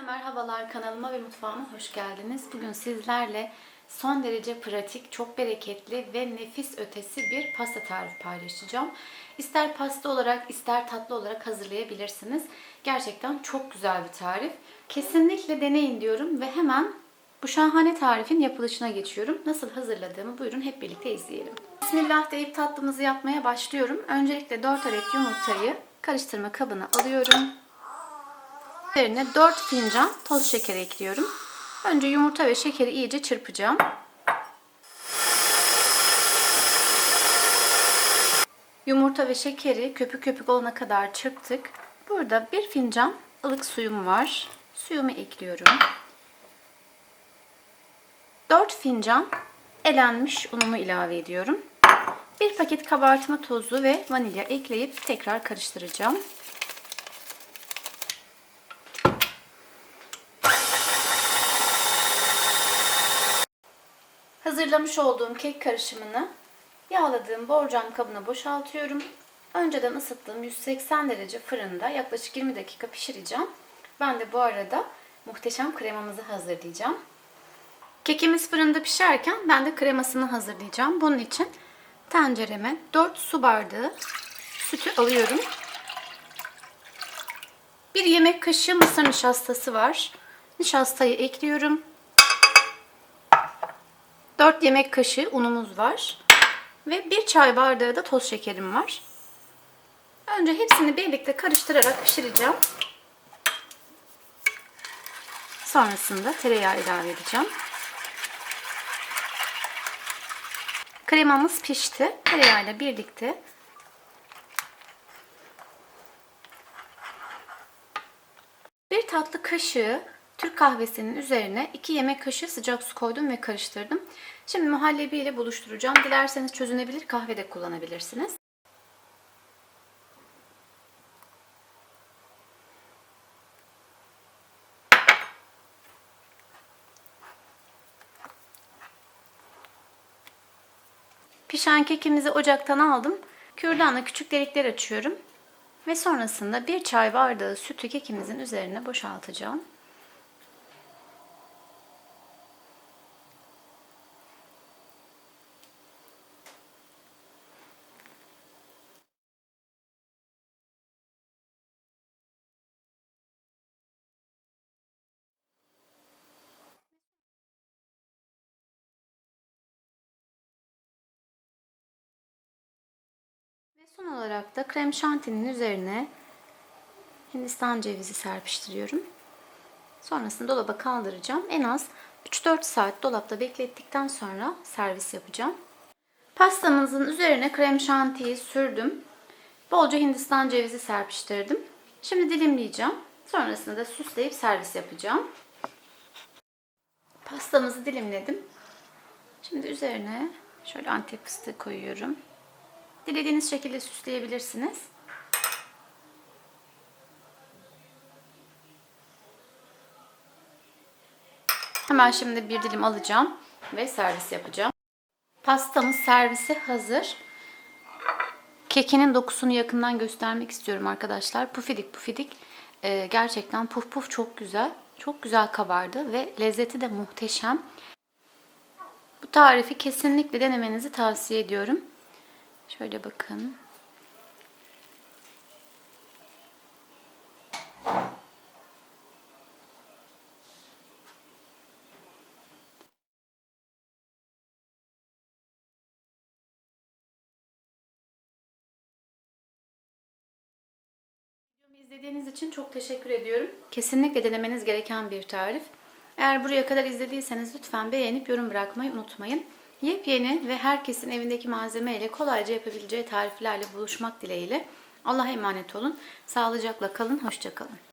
Herkese merhabalar kanalıma ve mutfağıma hoş geldiniz. Bugün sizlerle son derece pratik, çok bereketli ve nefis ötesi bir pasta tarifi paylaşacağım. İster pasta olarak ister tatlı olarak hazırlayabilirsiniz. Gerçekten çok güzel bir tarif. Kesinlikle deneyin diyorum ve hemen bu şahane tarifin yapılışına geçiyorum. Nasıl hazırladığımı buyurun hep birlikte izleyelim. Bismillah deyip tatlımızı yapmaya başlıyorum. Öncelikle 4 adet yumurtayı karıştırma kabına alıyorum. Üzerine 4 fincan toz şeker ekliyorum. Önce yumurta ve şekeri iyice çırpacağım. Yumurta ve şekeri köpük köpük olana kadar çırptık. Burada bir fincan ılık suyum var. Suyumu ekliyorum. 4 fincan elenmiş unumu ilave ediyorum. Bir paket kabartma tozu ve vanilya ekleyip tekrar karıştıracağım. Hazırlamış olduğum kek karışımını yağladığım borcam kabına boşaltıyorum. Önceden ısıttığım 180 derece fırında yaklaşık 20 dakika pişireceğim. Ben de bu arada muhteşem kremamızı hazırlayacağım. Kekimiz fırında pişerken ben de kremasını hazırlayacağım. Bunun için tencereme 4 su bardağı sütü alıyorum. Bir yemek kaşığı mısır nişastası var. Nişastayı ekliyorum. 4 yemek kaşığı unumuz var. Ve 1 çay bardağı da toz şekerim var. Önce hepsini birlikte karıştırarak pişireceğim. Sonrasında tereyağı ilave edeceğim. Kremamız pişti. Tereyağıyla birlikte bir tatlı kaşığı Türk kahvesinin üzerine 2 yemek kaşığı sıcak su koydum ve karıştırdım. Şimdi muhallebi ile buluşturacağım. Dilerseniz çözünebilir kahve de kullanabilirsiniz. Pişen kekimizi ocaktan aldım. Kürdanla küçük delikler açıyorum. Ve sonrasında bir çay bardağı sütü kekimizin üzerine boşaltacağım. Ve son olarak da krem şantinin üzerine Hindistan cevizi serpiştiriyorum. Sonrasında dolaba kaldıracağım. En az 3-4 saat dolapta beklettikten sonra servis yapacağım. Pastamızın üzerine krem şantiyi sürdüm. Bolca Hindistan cevizi serpiştirdim. Şimdi dilimleyeceğim. Sonrasında da süsleyip servis yapacağım. Pastamızı dilimledim. Şimdi üzerine şöyle antep fıstığı koyuyorum. Dilediğiniz şekilde süsleyebilirsiniz. Hemen şimdi bir dilim alacağım ve servis yapacağım. Pastamız servise hazır. Kekinin dokusunu yakından göstermek istiyorum arkadaşlar. Pufidik pufidik. Ee, gerçekten puf puf çok güzel. Çok güzel kabardı ve lezzeti de muhteşem. Bu tarifi kesinlikle denemenizi tavsiye ediyorum. Şöyle bakın. İzlediğiniz için çok teşekkür ediyorum. Kesinlikle denemeniz gereken bir tarif. Eğer buraya kadar izlediyseniz lütfen beğenip yorum bırakmayı unutmayın. Yepyeni ve herkesin evindeki malzemeyle kolayca yapabileceği tariflerle buluşmak dileğiyle. Allah'a emanet olun. Sağlıcakla kalın, hoşçakalın.